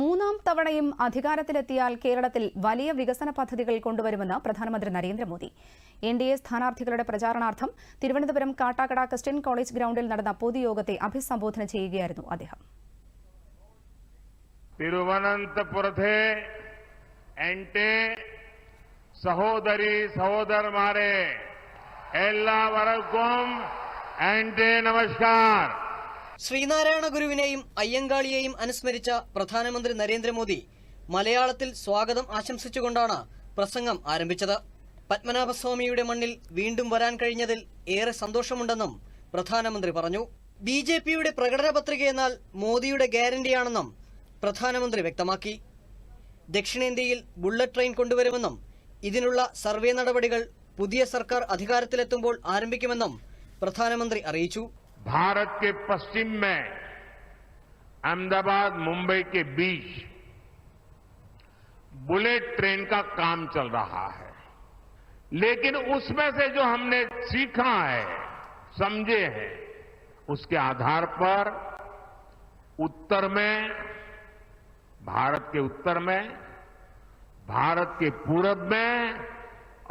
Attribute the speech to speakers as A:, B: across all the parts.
A: മൂന്നാം തവണയും അധികാരത്തിലെത്തിയാൽ കേരളത്തിൽ വലിയ വികസന പദ്ധതികൾ കൊണ്ടുവരുമെന്ന് പ്രധാനമന്ത്രി നരേന്ദ്രമോദി എൻ ഡി എ സ്ഥാനാർത്ഥികളുടെ പ്രചാരണാർത്ഥം തിരുവനന്തപുരം കാട്ടാക്കട ക്രിസ്ത്യൻ കോളേജ് ഗ്രൗണ്ടിൽ നടന്ന പൊതുയോഗത്തെ അഭിസംബോധന ചെയ്യുകയായിരുന്നു അദ്ദേഹം
B: തിരുവനന്തപുരത്തെ എന്റെ സഹോദരി സഹോദരന്മാരെ എല്ലാവർക്കും എന്റെ നമസ്കാരം
A: ശ്രീനാരായണ ഗുരുവിനെയും അയ്യങ്കാളിയെയും അനുസ്മരിച്ച പ്രധാനമന്ത്രി നരേന്ദ്രമോദി മലയാളത്തിൽ സ്വാഗതം ആശംസിച്ചുകൊണ്ടാണ് പ്രസംഗം ആരംഭിച്ചത് പത്മനാഭസ്വാമിയുടെ മണ്ണിൽ വീണ്ടും വരാൻ കഴിഞ്ഞതിൽ ഏറെ സന്തോഷമുണ്ടെന്നും പ്രധാനമന്ത്രി പറഞ്ഞു ബി ജെ പിയുടെ പ്രകടനപത്രികയെന്നാൽ മോദിയുടെ ഗ്യാരണ്ടിയാണെന്നും പ്രധാനമന്ത്രി വ്യക്തമാക്കി ദക്ഷിണേന്ത്യയിൽ ബുള്ളറ്റ് ട്രെയിൻ കൊണ്ടുവരുമെന്നും ഇതിനുള്ള സർവേ നടപടികൾ പുതിയ സർക്കാർ അധികാരത്തിലെത്തുമ്പോൾ ആരംഭിക്കുമെന്നും പ്രധാനമന്ത്രി അറിയിച്ചു
B: भारत के पश्चिम में अहमदाबाद मुंबई के बीच बुलेट ट्रेन का काम चल रहा है लेकिन उसमें से जो हमने सीखा है समझे हैं उसके आधार पर उत्तर में भारत के उत्तर में भारत के पूरब में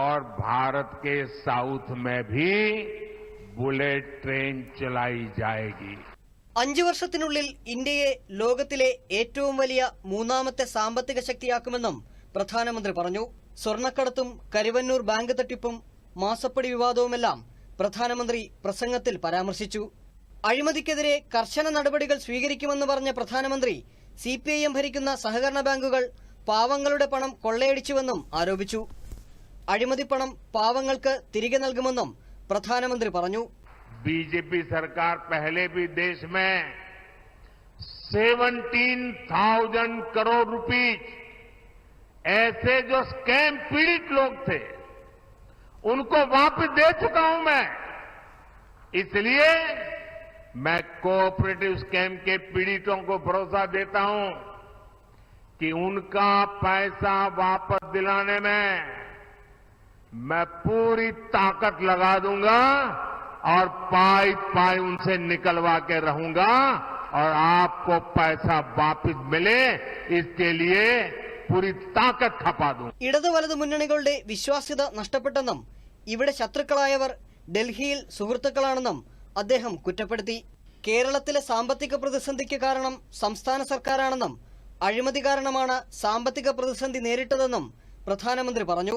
B: और भारत के साउथ में भी ബുള്ളറ്റ് ട്രെയിൻ ചലായി ജായകി
A: അഞ്ചു വർഷത്തിനുള്ളിൽ ഇന്ത്യയെ ലോകത്തിലെ ഏറ്റവും വലിയ മൂന്നാമത്തെ സാമ്പത്തിക ശക്തിയാക്കുമെന്നും പ്രധാനമന്ത്രി പറഞ്ഞു സ്വർണ്ണക്കടത്തും കരുവന്നൂർ ബാങ്ക് തട്ടിപ്പും മാസപ്പടി വിവാദവുമെല്ലാം പ്രധാനമന്ത്രി പ്രസംഗത്തിൽ പരാമർശിച്ചു അഴിമതിക്കെതിരെ കർശന നടപടികൾ സ്വീകരിക്കുമെന്ന് പറഞ്ഞ പ്രധാനമന്ത്രി സി പി ഐ എം ഭരിക്കുന്ന സഹകരണ ബാങ്കുകൾ പാവങ്ങളുടെ പണം കൊള്ളയടിച്ചുവെന്നും ആരോപിച്ചു അഴിമതിപ്പണം പാവങ്ങൾക്ക് തിരികെ നൽകുമെന്നും प्रधानमंत्री पर
B: बीजेपी सरकार पहले भी देश में सेवनटीन थाउजेंड करोड़ रुपीज ऐसे जो स्कैम पीड़ित लोग थे उनको वापस दे चुका हूं मैं इसलिए मैं कोऑपरेटिव स्कैम के पीड़ितों को भरोसा देता हूं कि उनका पैसा वापस दिलाने में मैं पूरी ताकत लगा दूंगा और पाई पाई उनसे निकलवा के रहूंगा और आपको पैसा वापस मिले इसके लिए पूरी ताकत खपा दूं
A: ഇടത് വലത് മുന്നണികളുടെ വിശ്വാസ്യത നഷ്ടപ്പെട്ടെന്നും ഇവിടെ ശത്രുക്കളായവർ ഡൽഹിയിൽ സുഹൃത്തുക്കളാണെന്നും അദ്ദേഹം കുറ്റപ്പെടുത്തി കേരളത്തിലെ സാമ്പത്തിക പ്രതിസന്ധിക്ക് കാരണം സംസ്ഥാന സർക്കാരാണെന്നും അഴിമതി കാരണമാണ് സാമ്പത്തിക പ്രതിസന്ധി നേരിട്ടതെന്നും പ്രധാനമന്ത്രി പറഞ്ഞു